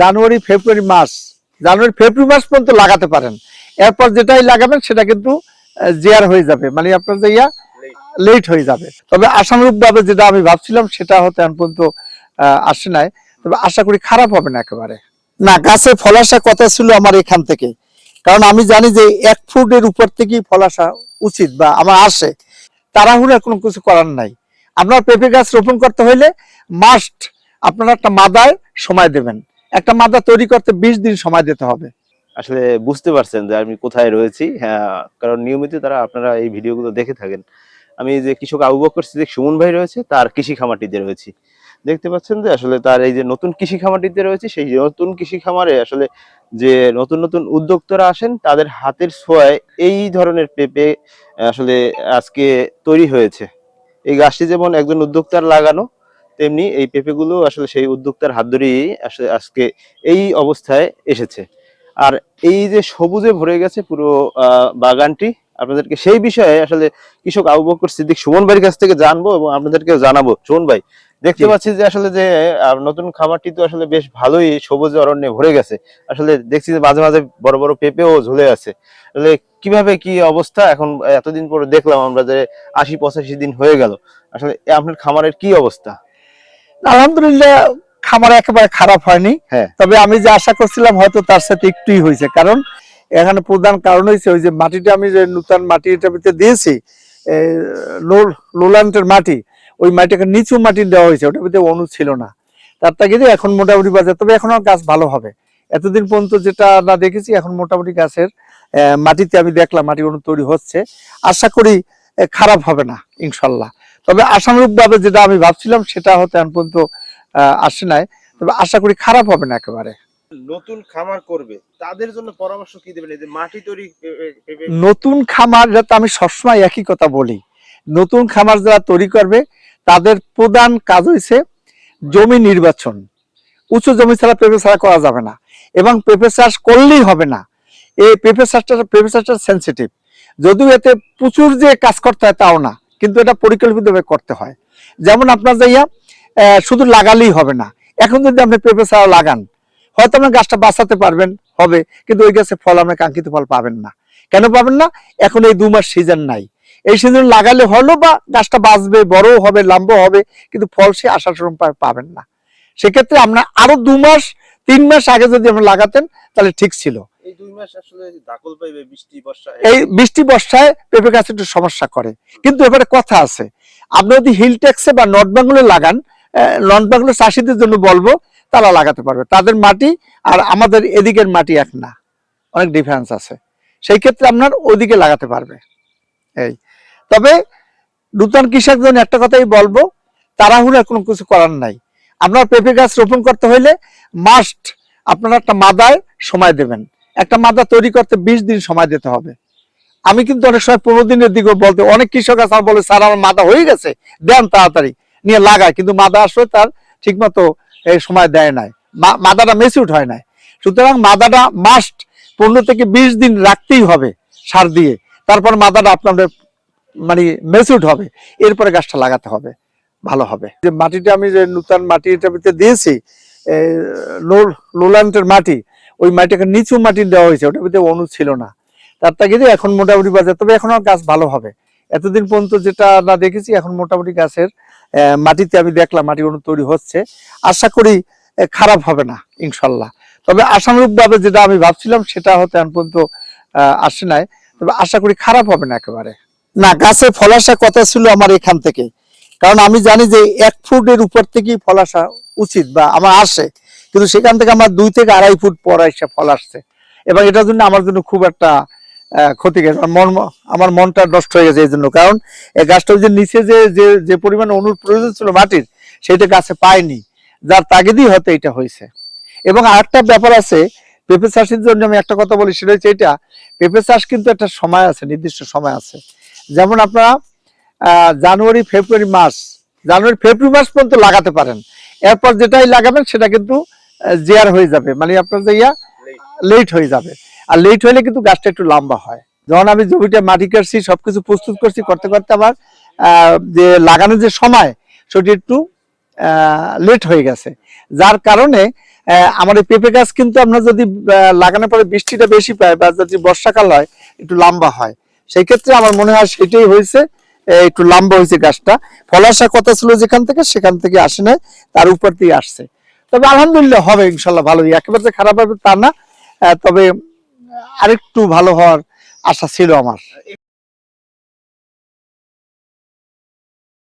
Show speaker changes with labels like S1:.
S1: জানুয়ারি, ফেব্রুয়ারি মাস জানুয়ারি, ফেব্রুয়ারি মাস পর্যন্ত লাগাতে পারেন। এরপর যেটাই লাগাবেন, সেটা কিন্তু জিয়ার হয়ে যাবে। মানে আপনার যে ইয়া, লেট হয়ে যাবে। তবে আশানুরূপ ভাবে যেটা আমি ভাবছিলাম, সেটা হতে এখন পর্যন্ত আসে নাই। তবে আশা করি খারাপ হবে না একেবারে। না, গাছে ফল আসা কথা ছিল আমার এখান থেকে। কারণ আমি জানি যে এক ফুটের উপর থেকেই ফল আসা উচিত বা আমার আসে। তাড়াহুড়া কোনো কিছু করার নাই। আপনার পেঁপে গাছ রোপণ করতে হইলে মাস্ট আপনারা একটা মাদায় সময় দেবেন। একটা মাদা তৈরি করতে বিশ দিন সময় দিতে হবে।
S2: আসলে বুঝতে পারছেন যে আমি কোথায় রয়েছি। হ্যাঁ কারণ নিয়মিত তারা আপনারা এই ভিডিওগুলো দেখে থাকেন। আমি যে কৃষক আবু বকর সিদ্দিক সুমন ভাই রয়েছে, তার কৃষি খামারটিতে রয়েছি। দেখতে পাচ্ছেন যে আসলে তার এই যে নতুন কৃষি খামারটিতে রয়েছে, সেই নতুন কৃষি খামারে আসলে যে নতুন নতুন উদ্যোক্তারা আসেন, তাদের হাতের ছোঁয়ায় এই ধরনের পেঁপে আসলে আজকে তৈরি হয়েছে। এই গাছটি যেমন একজন উদ্যোক্তার লাগানো তেমনি এই পেঁপেগুলো আসলে সেই উদ্যোক্তার হাত ধরেই আসলে আজকে এই অবস্থায় এসেছে। আর এই যে সবুজে ভরে গেছে পুরো আহ, বাগানটি আপনাদেরকে সেই বিষয়ে আসলে কৃষক আবু বকর সিদ্দিক সুমন ভাইয়ের কাছ থেকে জানব এবং আপনাদেরকেও জানাব। সুমন ভাই দেখতে পাচ্ছি যে আসলে যে নতুন খামারটি তো আসলে বেশ ভালোই সবুজ অরণ্যে ভরে গেছে। আসলে দেখছি যে মাঝে মাঝে বড় বড় পেঁপেও ঝুলে আছে। আসলে কীভাবে কি অবস্থা? এখন এতদিন পরে দেখলাম আমরা যে আশি পঁচাশি দিন হয়ে গেল। আসলে আপনার খামারের কি অবস্থা?
S1: আলহামদুলিল্লাহ খামার একেবারে খারাপ হয়নি।
S2: হ্যাঁ।
S1: তবে আমি যে আশা করছিলাম হয়তো তার সাথে একটুই হয়েছে। কারণ এখানে প্রধান কারণ হয়েছে ওই যে মাটিটা আমি যে নূতন মাটিটা ভিতরে দিয়েছি লোল্যান্ডের মাটি ওই মাটিকে নিচু মাটি দেওয়া হয়েছে ওটার ভিতরে অনু ছিল না। তার তাগিদে এখন মোটামুটি বাজার তবে এখন গাছ ভালো হবে। এতদিন পর্যন্ত যেটা না দেখেছি এখন মোটামুটি গাছের মাটিতে আমি দেখলাম মাটি অনু তৈরি হচ্ছে। আশা করি খারাপ হবে না ইনশাল্লাহ। তবে আশানুরূপ ভাবে যেটা আমি ভাবছিলাম সেটা হতে এখন পর্যন্ত আসে নাই। তবে আশা করি খারাপ হবে না একেবারে।
S2: নতুন খামার করবে তাদের জন্য পরামর্শ কি দেবেন? যে মাটি তৈরি
S1: নতুন খামার যাতে আমি সবসময় একই কথা বলি নতুন খামার যারা তৈরি করবে তাদের প্রধান কাজ হয়েছে জমি নির্বাচন। উঁচু জমি ছাড়া পেঁপে ছাড়া করা যাবে না এবং পেঁপে চাষ করলেই হবে না। এই পেঁপে চাষটা পেঁপে চাষটা সেন্সিটিভ যদিও এতে প্রচুর যে কাজ করতে হয় তাও না। কিন্তু এটা পরিকল্পিতভাবে করতে হয়। যেমন আপনার যাইয়া শুধু লাগালেই হবে না। এখন যদি আপনি পেঁপে ছাড়া লাগান, হয়তো আপনি গাছটা বাঁচাতে পারবেন, হবে, কিন্তু ওই গাছে ফল আপনি কাঙ্ক্ষিত ফল পাবেন না। কেন পাবেন না? এখন এই দু মাস সিজন নাই। এই সিজন লাগালে হলো বা গাছটা বাঁচবে, বড়ও হবে লম্বা হবে, কিন্তু ফল সে আশার সেরকম পা- পাবেন না। সেক্ষেত্রে আপনার আরও দু মাস, তিন মাস আগে যদি আপনি লাগাতেন, তাহলে ঠিক ছিল।
S2: এই দুই মাস আসলে দাখল পাইবে বৃষ্টি বর্ষা
S1: এই বৃষ্টি বর্ষায় পেঁপে গাছ একটু সমস্যা করে। কিন্তু এবারে কথা আছে। আপনি যদি হিল ট্যাক্সে বা নর্থ বেঙ্গলে লাগান নর্থ বেঙ্গলের চাষিদের জন্য বলব তারা লাগাতে পারবে। তাদের মাটি আর আমাদের এদিকের মাটি এক না। অনেক ডিফারেন্স আছে। সেই ক্ষেত্রে আপনার ওদিকে লাগাতে পারবে। এই। তবে নূতন কৃষকজন একটা কথাই বলব তাড়াহুড়া কোনো কিছু করার নাই। আপনার পেঁপে গাছ রোপণ করতে হইলে মাস্ট আপনারা একটা মাদায় সময় দেবেন। একটা মাদা তৈরি করতে বিশ দিন সময় দিতে হবে। আমি কিন্তু অনেক সময় পনেরো দিনের দিকে বলতে, অনেক কৃষক আছে বলে, স্যার, আমার মাদা হয়ে গেছে, দেন তাড়াতাড়ি, নিয়ে লাগায়। কিন্তু মাদা আসলে তার ঠিক মতো এই সময় দেয় নাই। মাদাটা মেসিউট হয় নাই। সুতরাং মাদাটা মাস্ট পনেরো থেকে বিশ দিন রাখতেই হবে সার দিয়ে। তারপর মাদাটা আপনাদের মানে মেসিউট হবে। এরপরে গাছটা লাগাতে হবে। ভালো হবে। যে মাটিটা আমি যে নূতন মাটিটা দিয়েছি লোল্যান্ডের মাটি ওই মাটিকে নিচু মাটি দেওয়া হয়েছে, ওটার ভিতরে অনু ছিল না। তার তাগিদে এখন মোটামুটি বাজার, তবে এখন গাছ ভালো হবে। এতদিন পর্যন্ত যেটা না দেখেছি, এখন মোটামুটি গাছের মাটিতে আমি দেখলাম মাটি অনু তৈরি হচ্ছে। আশা করি খারাপ হবে না, ইনশাল্লাহ। তবে আশানুরূপ ভাবে যেটা আমি ভাবছিলাম, সেটা হতে এখন পর্যন্ত আসে নাই। তবে আশা করি খারাপ হবে না একেবারে। না, গাছে ফল আসা কথা ছিল আমার এখান থেকে। কারণ আমি জানি যে এক ফুটের উপর থেকেই ফল আসা উচিত বা আমার আসে। কিন্তু সেখান থেকে আমার দুই থেকে আড়াই ফুট পর এসে ফল আসছে। এবং এটার জন্য আমার জন্য খুব একটা ক্ষতিকর। আমার মন, আমার মনটা নষ্ট হয়ে গেছে এই জন্য। কারণ এই গাছটা যে নিচে যে যে যে পরিমাণ অনুর প্রয়োজন ছিল মাটির, সেটা গাছে পায়নি। যার তাগিদেই হয়তো এটা হয়েছে। এবং আরেকটা ব্যাপার আছে, পেঁপে চাষের জন্য আমি একটা কথা বলি, সেটা হচ্ছে এটা। পেঁপে চাষ কিন্তু একটা সময় আছে, নির্দিষ্ট সময় আছে। যেমন আপনারা জানুয়ারি, ফেব্রুয়ারি মাস জানুয়ারি, ফেব্রুয়ারি মাস পর্যন্ত লাগাতে পারেন। এরপর যেটাই লাগাবেন, সেটা কিন্তু জেয়ার হয়ে যাবে। মানে আপনার যে ইয়া লেট হয়ে যাবে। আর লেট হলে কিন্তু গাছটা একটু লম্বা হয়। যখন আমি জমিটা মাটি কাটছি, সবকিছু প্রস্তুত করছি, করতে করতে আমার যে লাগানোর যে সময়, সেটি একটু লেট হয়ে গেছে। যার কারণে আমার এই পেঁপে গাছ কিন্তু আমরা যদি লাগানোর পরে বৃষ্টিটা বেশি পায় বা যদি বর্ষাকাল হয়, একটু লম্বা হয়। সেই ক্ষেত্রে আমার মনে হয় সেটাই হয়েছে একটু লম্বা হয়েছে গাছটা। ফলাশা কথা ছিল যেখান থেকে, সেখান থেকে আসে না তার উপর দিয়ে আসছে। তবে আলহামদুলিল্লাহ হবে, ইনশাল্লাহ ভালোই। একেবারে খারাপ হবে তা না তবে আরেকটু ভালো হওয়ার আশা ছিল আমার।